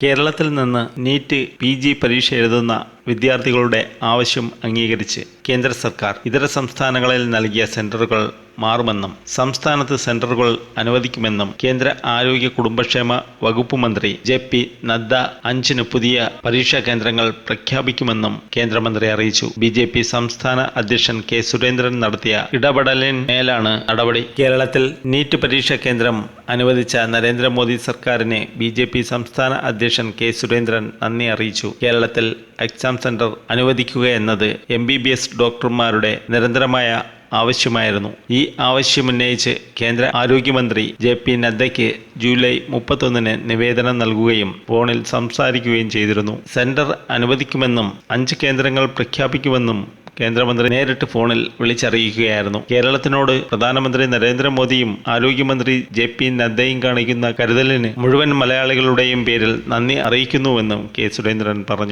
കേരളത്തിൽ നിന്ന് NEET P G പരീക്ഷ എഴുതുന്ന വിദ്യാർത്ഥികളുടെ ആവശ്യം അംഗീകരിച്ച് കേന്ദ്ര സർക്കാർ ഇതര സംസ്ഥാനങ്ങളിൽ നൽകിയ സെന്ററുകൾ മാറുമെന്നും സംസ്ഥാനത്ത് സെന്ററുകൾ അനുവദിക്കുമെന്നും കേന്ദ്ര ആരോഗ്യ കുടുംബക്ഷേമ വകുപ്പ് മന്ത്രി ജെ പി നദ്ദ അഞ്ചിന് പുതിയ പരീക്ഷാ കേന്ദ്രങ്ങൾ പ്രഖ്യാപിക്കുമെന്നും കേന്ദ്രമന്ത്രി അറിയിച്ചു. ബി ജെ പി സംസ്ഥാന അധ്യക്ഷൻ കെ സുരേന്ദ്രൻ നടത്തിയ ഇടപെടലിന് മേലാണ് നടപടി. കേരളത്തിൽ നീറ്റ് പരീക്ഷാ കേന്ദ്രം അനുവദിച്ച നരേന്ദ്രമോദി സർക്കാരിനെ ബി ജെ പി സംസ്ഥാന അധ്യക്ഷൻ കെ സുരേന്ദ്രൻ നന്ദി അറിയിച്ചു. കേരളത്തിൽ എക്സാം സെന്റർ അനുവദിക്കുക എന്നത് എം ബി ബി എസ് ഡോക്ടർമാരുടെ നിരന്തരമായ ആവശ്യമായിരുന്നു. ഈ ആവശ്യമുന്നയിച്ച് കേന്ദ്ര ആരോഗ്യമന്ത്രി ജെ പി നദ്ദയ്ക്ക് ജൂലൈ മുപ്പത്തൊന്നിന് നിവേദനം നൽകുകയും ഫോണിൽ സംസാരിക്കുകയും ചെയ്തിരുന്നു. സെന്റർ അനുവദിക്കുമെന്നും അഞ്ച് കേന്ദ്രങ്ങൾ പ്രഖ്യാപിക്കുമെന്നും കേന്ദ്രമന്ത്രി നേരിട്ട് ഫോണിൽ വിളിച്ചറിയിക്കുകയായിരുന്നു. കേരളത്തിനോട് പ്രധാനമന്ത്രി നരേന്ദ്രമോദിയും ആരോഗ്യമന്ത്രി ജെ പി നദ്ദയും കാണിക്കുന്ന കരുതലിന് മുഴുവൻ മലയാളികളുടെയും പേരിൽ നന്ദി അറിയിക്കുന്നുവെന്നും കെ സുരേന്ദ്രൻ പറഞ്ഞു.